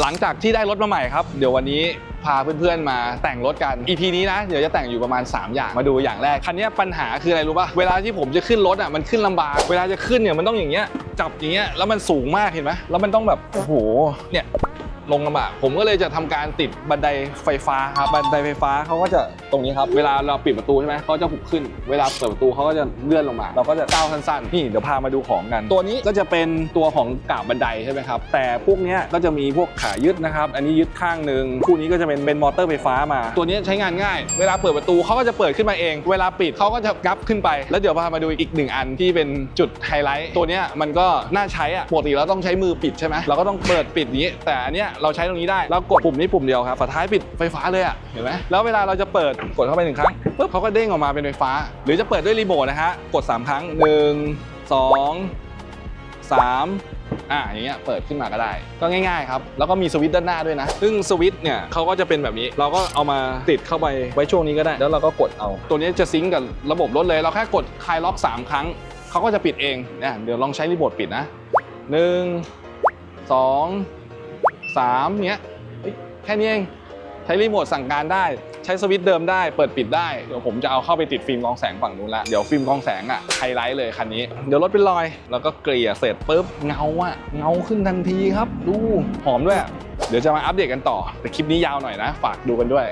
หลังจากที่ได้รถมาใหม่ครับ เดี๋ยววันนี้พาเพื่อนๆมาแต่งรถกัน EP นี้นะ เดี๋ยวจะแต่งอยู่ประมาณ 3 อย่างมาดูอย่างแรก คันนี้ปัญหาคืออะไรรู้ป่ะ เวลาที่ผมจะขึ้นรถอะมันขึ้นลำบาก เวลาจะขึ้นเนี่ยมันต้องอย่างเงี้ยจับอย่างเงี้ยแล้วมันสูงมากเห็นไหมแล้วมันต้องแบบโอ้โหเนี่ย ลงลำบากผมก็เลยจะทำการติดบันไดไฟฟ้าครับบันไดไฟฟ้าเขาก็จะตรงนี้ครับ เวลาเราปิดประตูใช่ไหมเขาจะหุบขึ้น เวลาเปิดประตูเขาก็จะเลื่อนลงมา เราก็จะก้าวสั้นๆนี่เดี๋ยวพามาดูของกัน ตัวนี้ก็จะเป็นตัวของกาบบันไดใช่ไหมครับ แต่พวกนี้ก็จะมีพวกขายึดนะครับ อันนี้ยึดข้างหนึ่งคู่นี้ก็จะเป็นเป็นมอเตอร์ไฟฟ้ามา ตัวนี้ใช้งานง่าย เวลาเปิดประตูเขาก็จะเปิดขึ้นมาเอง เวลาปิดเขาก็จะงับขึ้นไป แล้วเดี๋ยวพามาดูอีกหนึ่งอันที่เป็นจุดไฮไลท์ตัวนี้มันก็น่าใช้อะปกติเราต้องใช้มือปิดใช่ไหมเราก็ต้องเปิดปิดนี้ แต่อันเนี้ยเราใช้ตรงนี้ได้เรากดปุ่มนี้ปุ่มเดียวครับฝาท้ายปิดไฟฟ้าเลยอะเห็นไหมแล้วเวลาเราจะเปิดกดเข้าไปหนึ่งครั้งปุ๊บเขาก็เด้งออกมาเป็นไฟฟ้า หรือจะเปิดด้วยรีโมทนะฮะกด 3 ครั้ง 1 2 3อ่าอย่างเงี้ยเปิดขึ้นมาก็ได้ ก็ง่ายๆครับแล้วก็มีสวิตช์ด้านหน้าด้วยนะ ซึ่งสวิตช์เนี่ยเขาก็จะเป็นแบบนี้ เราก็เอามาติดเข้าไปไว้ช่วงนี้ก็ได้ แล้วเราก็กดเอา ตัวนี้จะซิงก์กับระบบรถเลย เราแค่กดคลายล็อก 3 ครั้งเขาก็จะปิดเองเนี่ยเดี๋ยวลองใช้รีโมทปิดนะห 3เนี้ยแค่นี้เองใช้รีโมทสั่งการได้ ใช้สวิตช์เดิมได้ เปิดปิดได้ เดี๋ยวผมจะเอาเข้าไปติดฟิล์มกองแสงฝั่งนู้นละเดี๋ยวฟิล์มกองแสงอะไฮไลท์เลยคันนี้ เดี๋ยวรถเป็นรอย แล้วก็เกลี่ยเสร็จปุ๊บเงาอะเงาขึ้นทันทีครับ ดูหอมด้วย เดี๋ยวจะมาอัปเดตกันต่อ แต่คลิปนี้ยาวหน่อยนะ ฝากดูกันด้วย